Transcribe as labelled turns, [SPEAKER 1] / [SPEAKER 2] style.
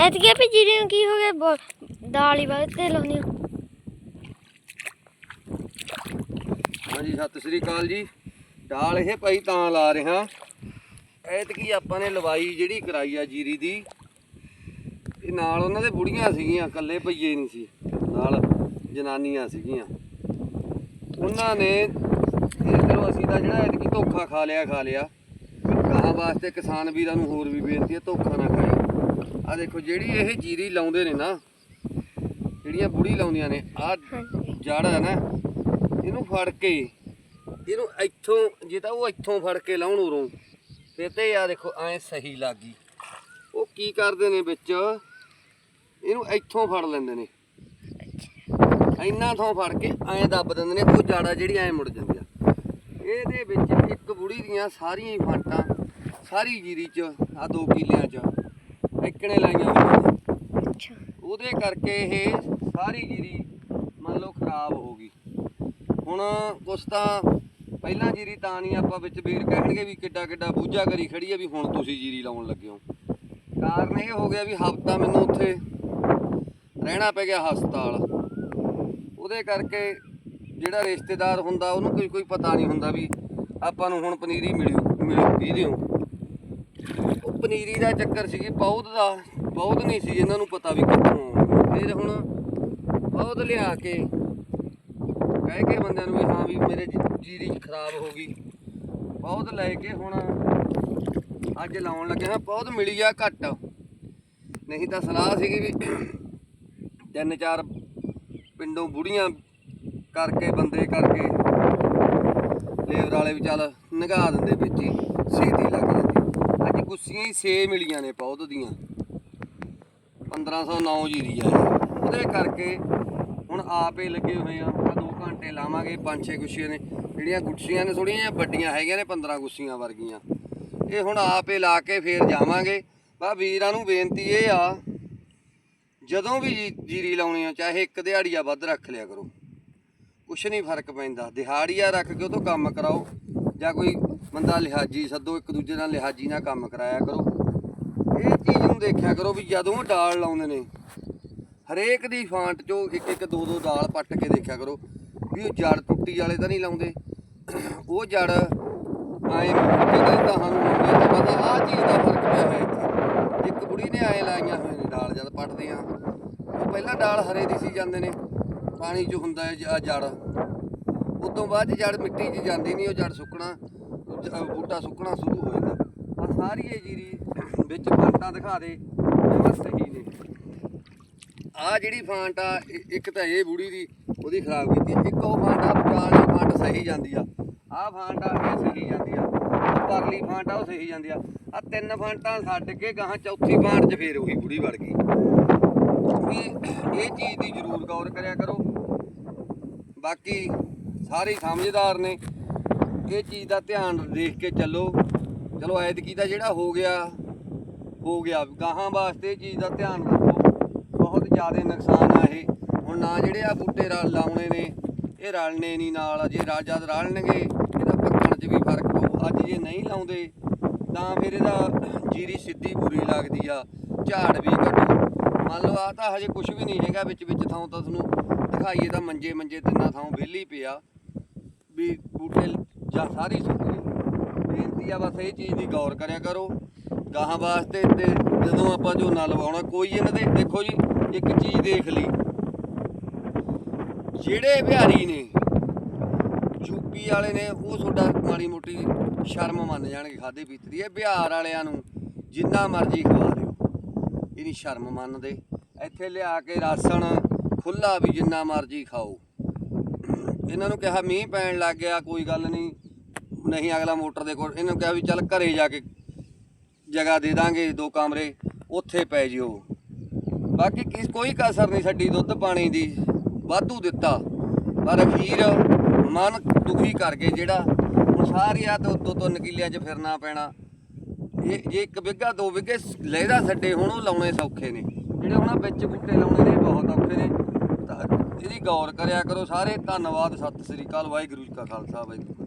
[SPEAKER 1] ਐਤਕੀ ਵੀ ਜੀਰੀ ਨੂੰ ਕੀ ਹੋ ਗਿਆ? ਦਾਲ ਹੀ ਵੱਧ ਤੇ ਲਾਉਣੀ
[SPEAKER 2] ਹਾਂਜੀ, ਸਤਿ ਸ੍ਰੀ ਅਕਾਲ ਜੀ। ਦਾਲ ਇਹ ਭਾਈ ਤਾਂ ਲਾ ਰਿਹਾ। ਐਤਕੀ ਆਪਾਂ ਨੇ ਲਵਾਈ ਜਿਹੜੀ ਕਰਾਈ ਆ ਜੀਰੀ ਦੀ। ਇਹ ਨਾਲ ਉਹਨਾਂ ਦੇ ਬੁੜੀਆਂ ਸੀਗੀਆਂ, ਇਕੱਲੇ ਪਈਏ ਨਹੀਂ ਸੀ। ਨਾਲ ਜਨਾਨੀਆਂ ਸੀਗੀਆਂ। ਉਹਨਾਂ ਨੇ ਇਹ ਚਲੋ ਅਸੀਂ ਤਾਂ ਜਿਹੜਾ ਐਤਕੀ ਧੋਖਾ ਖਾ ਲਿਆ ਖਾ ਲਿਆ। ਗਾਹਾਂ ਵਾਸਤੇ ਕਿਸਾਨ ਵੀਰਾਂ ਨੂੰ ਹੋਰ ਵੀ ਬੇਨਤੀ ਹੈ ਧੋਖਾ ਨਾ ਖਾਇਓ। ਆ ਦੇਖੋ ਜਿਹੜੀ ਇਹ ਜੀਰੀ ਲਾਉਂਦੇ ਨੇ ਨਾ ਜਿਹੜੀਆਂ ਬੁੜੀ ਲਾਉਂਦੀਆਂ ਨੇ ਆ ਜੜ ਹੈ ਨਾ ਇਹਨੂੰ ਫੜ ਕੇ ਇਹਨੂੰ ਇੱਥੋਂ ਜੇ ਤਾਂ ਉਹ ਇੱਥੋਂ ਫੜ ਕੇ ਲਾਉਣ ਉਰੋਂ ਫਿਰ ਤੇ ਆ ਦੇਖੋ ਐ ਸਹੀ ਲੱਗੀ ਉਹ ਕੀ ਕਰਦੇ ਨੇ ਵਿੱਚ? ਇਹਨੂੰ ਇੱਥੋਂ ਫੜ ਲੈਂਦੇ ਨੇ। ਇੰਨਾ ਥੋਂ ਫੜ ਕੇ ਐ ਦੱਬ ਦਿੰਦੇ ਨੇ ਉਹ ਜੜਾ ਜਿਹੜੀ ਐ ਮੁੜ ਜਾਂਦੀ ਆ। ਇਹਦੇ ਵਿੱਚ ਇੱਕ ਬੁੜੀ ਦੀਆਂ ਸਾਰੀਆਂ ਹੀ ਫਾਂਟਾਂ ਸਾਰੀ ਜੀਰੀ ਚ ਆ ਦੋ ਕਿੱਲਿਆਂ ਚ ਇੱਕਣੇ ਲਾਈਆਂ ਹੋਈਆਂ
[SPEAKER 1] ਅੱਛਾ।
[SPEAKER 2] ਉਹਦੇ ਕਰਕੇ ਇਹ ਸਾਰੀ ਜੀਰੀ ਮੰਨ ਲਓ ਖਰਾਬ ਹੋ ਗਈ। ਹੁਣ ਕੁਛ ਤਾਂ ਪਹਿਲਾਂ ਜੀਰੀ ਤਾਂ ਨਹੀਂ ਆਪਾਂ ਵਿੱਚ ਵੀਰ ਕਹਿਣਗੇ ਵੀ ਕਿੱਡਾ ਕਿੱਡਾ ਬੂਝਾ ਕਰੀ ਖੜੀ ਆ ਵੀ ਹੁਣ ਤੁਸੀਂ ਜੀਰੀ ਲਾਉਣ ਲੱਗੇ ਹੋ। ਕਾਰਨ ਇਹ ਹੋ ਗਿਆ ਵੀ ਹਫਤਾ ਮੈਨੂੰ ਉੱਥੇ ਰਹਿਣਾ ਪੈ ਗਿਆ ਹਸਪਤਾਲ। ਉਹਦੇ ਕਰਕੇ ਜਿਹੜਾ ਰਿਸ਼ਤੇਦਾਰ ਹੁੰਦਾ, ਉਹਨੂੰ ਕੋਈ ਕੋਈ ਪਤਾ ਨਹੀਂ ਹੁੰਦਾ ਵੀ ਆਪਾਂ ਨੂੰ ਹੁਣ ਪਨੀਰੀ ਮਿਲੂ ਮਿਲੂਗੀ ਦਿਓ ਉਹ ਪਨੀਰੀ ਦਾ ਚੱਕਰ ਸੀਗੀ ਬਹੁਤ ਦਾ ਬਹੁਤ ਨਹੀਂ ਸੀ, ਇਹਨਾਂ ਨੂੰ ਪਤਾ ਵੀ ਕਿੱਥੋਂ ਫਿਰ ਹੁਣ ਬਹੁਤ ਲਿਆ ਕੇ ਕਹਿ ਕੇ ਬੰਦਿਆਂ ਨੂੰ ਵੀ ਹਾਂ ਵੀ ਮੇਰੇ ਜੀ- ਜੀਰੀ ਖਰਾਬ ਹੋ ਗਈ। ਬਹੁਤ ਲੈ ਕੇ ਹੁਣ ਅੱਜ ਲਾਉਣ ਲੱਗੇ ਹਾਂ। ਬਹੁਤ ਮਿਲੀ ਆ ਘੱਟ। ਨਹੀਂ ਤਾਂ ਸਲਾਹ ਸੀਗੀ ਵੀ ਤਿੰਨ ਚਾਰ ਪਿੰਡੋਂ ਬੁੜੀਆਂ ਕਰਕੇ, ਬੰਦੇ ਕਰਕੇ ਲੇਬਰ ਵਾਲੇ ਵੀ ਚੱਲ ਨਗਾ ਦਿੰਦੇ ਵਿੱਚ ਹੀ, ਛੇਤੀ ਲੱਗ ਜਾਂਦੀ। ਅੱਜ ਗੁੱਸੀਆਂ ਹੀ 6 ਮਿਲੀਆਂ ਨੇ ਪੌਦ ਦੀਆਂ। 1509 ਜੀਰੀ ਆ। ਉਹਦੇ ਕਰਕੇ ਹੁਣ ਆਪੇ ਲੱਗੇ ਹੋਏ ਆ। ਆ 2 ਘੰਟੇ ਲਾਵਾਂਗੇ, ਪੰਜ ਛੇ ਗੁੱਸੀਆਂ ਨੇ। ਜਿਹੜੀਆਂ ਗੁੱਸੀਆਂ ਨੇ ਥੋੜੀਆਂ ਵੱਡੀਆਂ ਹੈਗੀਆਂ ਨੇ 15 ਗੁੱਸੀਆਂ ਵਰਗੀਆਂ। ਇਹ ਹੁਣ ਆਪੇ ਲਾ ਕੇ ਫੇਰ ਜਾਵਾਂਗੇ। ਬਾ ਵੀਰਾਂ ਨੂੰ ਬੇਨਤੀ ਇਹ ਆ ਜਦੋਂ ਵੀ ਜੀ- ਜੀਰੀ ਲਾਉਣੀ ਆ, ਚਾਹੇ ਇੱਕ ਦਿਹਾੜੀਆ ਵੱਧ ਰੱਖ ਲਿਆ ਕਰੋ। ਕੁਛ ਨਹੀਂ ਫ਼ਰਕ ਪੈਂਦਾ। ਦਿਹਾੜੀਆ ਰੱਖ ਕੇ ਉਹ ਤੋਂ ਕੰਮ ਕਰਾਓ, ਜਾਂ ਕੋਈ ਬੰਦਾ ਲਿਹਾਜੀ ਸੱਦੋ, ਇੱਕ ਦੂਜੇ ਨਾਲ ਲਿਹਾਜੀ ਨਾਲ ਕੰਮ ਕਰਾਇਆ ਕਰੋ। ਇਹ ਚੀਜ਼ ਨੂੰ ਦੇਖਿਆ ਕਰੋ ਵੀ ਜਦੋਂ ਡਾਲ ਲਾਉਂਦੇ ਨੇ, ਹਰੇਕ ਦੀ ਫਾਂਟ ਚੋਂ ਇੱਕ ਇੱਕ, ਦੋ ਦੋ ਦਾਲ ਪੱਟ ਕੇ ਦੇਖਿਆ ਕਰੋ ਵੀ ਉਹ ਜੜ ਟੁੱਟੀ ਵਾਲੇ ਤਾਂ ਨਹੀਂ ਲਾਉਂਦੇ। ਉਹ ਜੜ ਆਏ, ਜਦੋਂ ਤਾਂ ਸਾਨੂੰ ਲਾਉਂਦੇ ਤਾਂ ਪਤਾ ਆਹ ਚੀਜ਼ ਦਾ ਫ਼ਰਕ ਪਿਆ ਹੋਇਆ ਇੱਥੇ ਇੱਕ ਬੁੜੀ ਨੇ ਆਏ ਲਾਈਆਂ ਹੋਏ ਨੇ ਡਾਲ ਉਹ ਪਹਿਲਾਂ ਡਾਲ ਹਰੇ ਦੀ ਸੀ, ਜਾਂਦੇ ਨੇ। ਪਾਣੀ 'ਚ ਹੁੰਦਾ ਹੈ ਜੜ। ਉਦੋਂ ਬਾਅਦ ਜੜ ਮਿੱਟੀ 'ਚ ਜਾਂਦੀ ਨਹੀਂ ਉਹ ਜੜ ਸੁੱਕਣਾ ਬੂਟਾ ਸੁੱਕਣਾ ਸ਼ੁਰੂ ਹੋ ਜਾਂਦਾ। ਆ ਸਾਰੀ ਇਹ ਜੀਰੀ ਵਿੱਚ ਫਾਂਟਾਂ ਦਿਖਾ ਦੇ ਜਮਾਂ ਸਹੀ ਨੇ। ਆ ਜਿਹੜੀ ਫਾਂਟ ਆ ਇੱਕ ਤਾਂ ਇਹ ਬੁੜੀ ਦੀ, ਉਹਦੀ ਖਰਾਬ ਕੀਤੀ। ਇੱਕ ਉਹ ਫਾਂਟ ਆ, ਵਿਚਾਲ ਫਾਂਟ ਸਹੀ ਜਾਂਦੀ ਆ। ਆ ਫਾਂਟ ਆ, ਇਹ ਸਹੀ ਜਾਂਦੀ ਆ। ਪਰਲੀ ਫਾਂਟ ਆ, ਉਹ ਸਹੀ ਜਾਂਦੀ ਆ। ਆ ਤਿੰਨ ਫਾਂਟਾਂ ਛੱਡ ਕੇ ਗਾਹਾਂ ਚੌਥੀ ਫਾਂਟ 'ਚ ਫੇਰ ਉਹੀ ਬੁੜੀ ਵੜ ਗਈ। ਵੀ ਇਹ ਚੀਜ਼ ਦੀ ਜ਼ਰੂਰ ਗੌਰ ਕਰਿਆ ਕਰੋ। ਬਾਕੀ ਸਾਰੇ ਸਮਝਦਾਰ ਨੇ। ਇਹ ਚੀਜ਼ ਦਾ ਧਿਆਨ ਦੇਖ ਕੇ ਚੱਲੋ। ਚਲੋ, ਐਤਕੀ ਦਾ ਜਿਹੜਾ ਹੋ ਗਿਆ ਹੋ ਗਿਆ। ਗਾਹਾਂ ਵਾਸਤੇ ਇਹ ਚੀਜ਼ ਦਾ ਧਿਆਨ ਰੱਖੋ। ਬਹੁਤ ਜ਼ਿਆਦਾ ਨੁਕਸਾਨ ਆ ਇਹ। ਹੁਣ ਨਾ ਜਿਹੜੇ ਆ ਬੂਟੇ ਰਾ- ਲਾਉਣੇ ਨੇ, ਇਹ ਰਲਣੇ ਨਹੀਂ ਨਾਲ। ਜੇ ਰਾ- ਜਦ ਰਲਣਗੇ, ਇਹਦਾ ਪੱਕਣ 'ਚ ਵੀ ਫ਼ਰਕ ਪਊ। ਅੱਜ ਜੇ ਨਹੀਂ ਲਾਉਂਦੇ, ਤਾਂ ਫਿਰ ਇਹਦਾ ਜੀਰੀ ਸਿੱਧੀ ਬੁਰੀ ਲੱਗਦੀ ਆ। ਝਾੜ ਵੀ ਘਟੂ ਮੰਨ ਲਓ ਆ ਤਾਂ ਹਜੇ ਕੁਝ ਵੀ ਨਹੀਂ ਹੈਗਾ ਵਿੱਚ ਵਿੱਚ ਥਾਂ ਤਾਂ ਤੁਹਾਨੂੰ ਦਿਖਾਈਏ ਤਾਂ ਮੰਜੇ ਮੰਜੇ ਤਿੰਨਾਂ ਥਾਂ ਵਿਹਲੀ ਪਿਆ ਵੀ ਬੂਟੇ ਜਾਂ ਸਾਰੀ ਸੁੱਕ ਗਏ ਬੇਨਤੀ ਆ ਬਸ ਇਹ ਚੀਜ਼ ਦੀ ਗੌਰ ਕਰਿਆ ਕਰੋ। ਗਾਹਾਂ ਵਾਸਤੇ ਤੇ ਜਦੋਂ ਆਪਾਂ ਝੋਨਾ ਲਵਾਉਣਾ, ਕੋਈ ਇਹਨਾਂ ਦੇ, ਦੇਖੋ ਜੀ, ਇੱਕ ਚੀਜ਼ ਦੇਖ ਲਈ। ਜਿਹੜੇ ਬਿਹਾਰੀ ਨੇ ਯੂਪੀ ਵਾਲੇ ਨੇ, ਉਹ ਤੁਹਾਡਾ ਮਾੜੀ ਮੋਟੀ ਸ਼ਰਮ ਮੰਨ ਜਾਣਗੇ ਖਾਦੇ ਪੀਤੇ ਦੀ। ਇਹ ਬਿਹਾਰ ਵਾਲਿਆਂ ਨੂੰ ਜਿੰਨਾ ਮਰਜ਼ੀ ਖਵਾ ਦੇ ਇਹ ਨਹੀਂ ਸ਼ਰਮ ਮੰਨਦੇ। ਇੱਥੇ ਲਿਆ ਕੇ ਰਾਸ਼ਨ ਖੁੱਲਾ ਵੀ ਜਿੰਨਾ ਮਰਜ਼ੀ ਖਾਓ। ਇਹਨਾਂ ਨੂੰ ਕਿਹਾ ਮੀਂਹ ਪੈਣ ਲੱਗ ਗਿਆ, ਕੋਈ ਗੱਲ ਨਹੀਂ ਨਹੀਂ ਅਗਲਾ ਮੋਟਰ ਦੇ ਕੋਲ ਇਹਨੂੰ ਕਿਹਾ ਵੀ ਚੱਲ ਘਰੇ ਜਾ ਕੇ ਜਗ੍ਹਾ ਦੇ ਦਾਂਗੇ, ਦੋ ਕਮਰੇ, ਉੱਥੇ ਪੈ ਜਿਓ। ਬਾਕੀ ਕਿਸ ਕੋਈ ਕਸਰ ਨਹੀਂ ਛੱਡੀ, ਦੁੱਧ ਪਾਣੀ ਦੀ, ਵਾਧੂ ਦਿੱਤਾ। ਪਰ ਅਖੀਰ ਮਨ ਦੁਖੀ ਕਰ ਗਏ ਜਿਹੜਾ। ਹੁਣ ਸਾਰਿਆ ਤੋਂ ਦੋ ਤਿੰਨ ਕਿੱਲਿਆਂ 'ਚ ਫਿਰਨਾ ਪੈਣਾ। ਇਹ ਜੇ ਇੱਕ ਬਿੱਗਾ ਦੋ ਬਿੱਗੇ ਲਹਿਦਾ ਛੱਡੇ ਹੁਣ, ਉਹ ਲਾਉਣੇ ਸੌਖੇ ਨੇ। ਜਿਹੜੇ ਹੁਣ ਵਿੱਚ ਬੂਟੇ ਲਾਉਣੇ ਨੇ, ਬਹੁਤ ਔਖੇ ਨੇ। ਤਾਂ ਇਹਦੀ ਗੌਰ ਕਰਿਆ ਕਰੋ ਸਾਰੇ, ਧੰਨਵਾਦ, ਸਤਿ ਸ੍ਰੀ ਅਕਾਲ, ਵਾਹਿਗੁਰੂ ਜੀ ਕਾ ਖਾਲਸਾ, ਵਾਹਿਗੁਰੂ